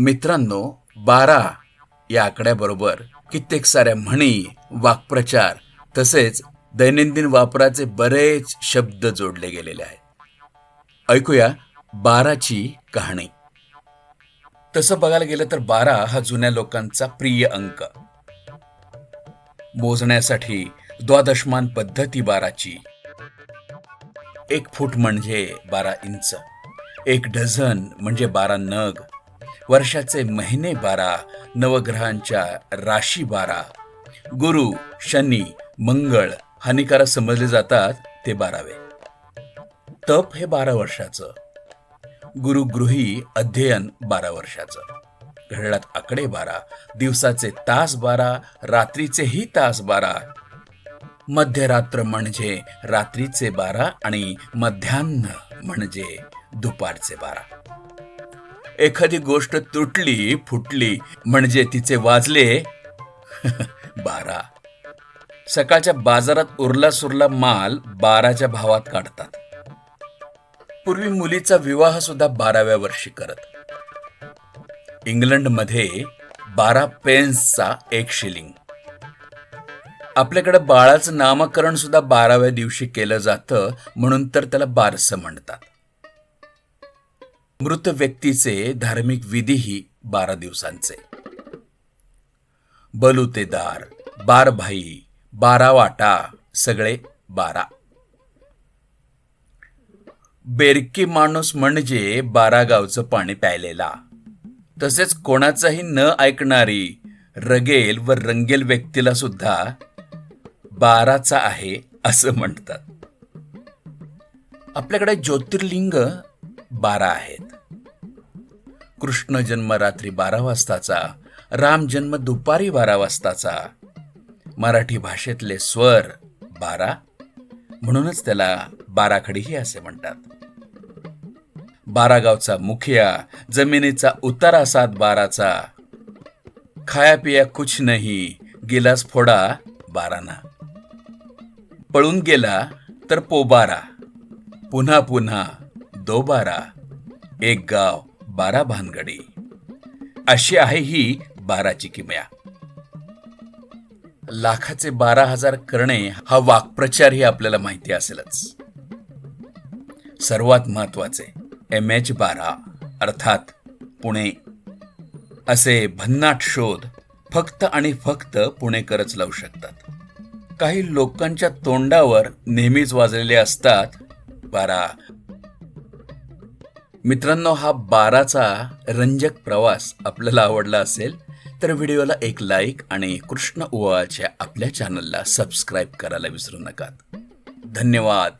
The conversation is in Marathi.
मित्रांनो बारा या आकड्याबरोबर कित्येक साऱ्या म्हणी वाक्प्रचार तसेच दैनंदिन वापराचे बरेच शब्द जोडले गेलेले आहेत. ऐकूया बाराची कहाणी. तसं बघायला गेलं तर बारा हा जुन्या लोकांचा प्रिय अंक. मोजण्यासाठी द्वादशमान पद्धती बाराची. एक फूट म्हणजे बारा इंच एक डझन म्हणजे बारा नग वर्षाचे महिने बारा नवग्रहांच्या राशी बारा. गुरु शनी मंगळ हानिकारक समजले जातात ते बारावे. तप हे बारा वर्षाचं. गुरुगृही अध्ययन बारा वर्षाचं. घड्याळात आकडे बारा दिवसाचे तास बारा रात्रीचेही तास बारा. मध्यरात्र म्हणजे रात्रीचे बारा आणि मध्यान्न म्हणजे दुपारचे बारा. एखादी गोष्ट तुटली फुटली म्हणजे तिचे वाजले बारा. सकाळच्या बाजारात उरला सुरला माल बाराच्या भावात काढतात. पूर्वी मुलीचा विवाह सुद्धा बाराव्या वर्षी करत. इंग्लंडमध्ये बारा पेन्सचा एक शिलिंग. आपल्याकडे बाळाचं नामकरण सुद्धा बाराव्या दिवशी केलं जातं म्हणून तर त्याला बारसं म्हणतात. मृत व्यक्तीचे धार्मिक विधीही बारा दिवसांचे. बलुतेदार बारभाई बारा वाटा सगळे बारा. बेरकी माणूस म्हणजे बारा गावचं पाणी प्यायलेला. तसेच कोणाचाही न ऐकणारी रगेल व रंगेल व्यक्तीला सुद्धा बाराचा आहे असं म्हणतात. आपल्याकडे ज्योतिर्लिंग बारा आहेत. कृष्ण जन्म रात्री बारा वाजताचा राम जन्म दुपारी बारा वाजताचा. मराठी भाषेतले स्वर बारा. म्हणूनच त्याला बाराखडीही असे म्हणतात. बारागावचा मुखिया जमिनीचा उतारा सात बाराचा. खाया पिया कुछ नाही गिलास फोडा बाराना. पळून गेला तर पोबारा पुन्हा पुन्हा दो बारा. एक गाव. बारा भानगडी. अशी आहे ही बाराची किमया. लाखाचे बारा हजार करणे हा वाक्प्रचारही आपल्याला माहिती असेलच. सर्वात महत्त्वाचे एम एच बारा अर्थात पुणे. असे भन्नाट शोध फक्त आणि फक्त पुणेकरच लावू शकतात. काही लोकांच्या तोंडावर नेहमीच वाजलेले असतात बारा मित्रांनो हा बाराचा रंजक प्रवास आपल्याला आवडला असेल तर व्हिडिओला एक लाईक आणि कृष्ण उवाच्या आपल्या चॅनलला सबस्क्राईब करायला विसरू नका. धन्यवाद.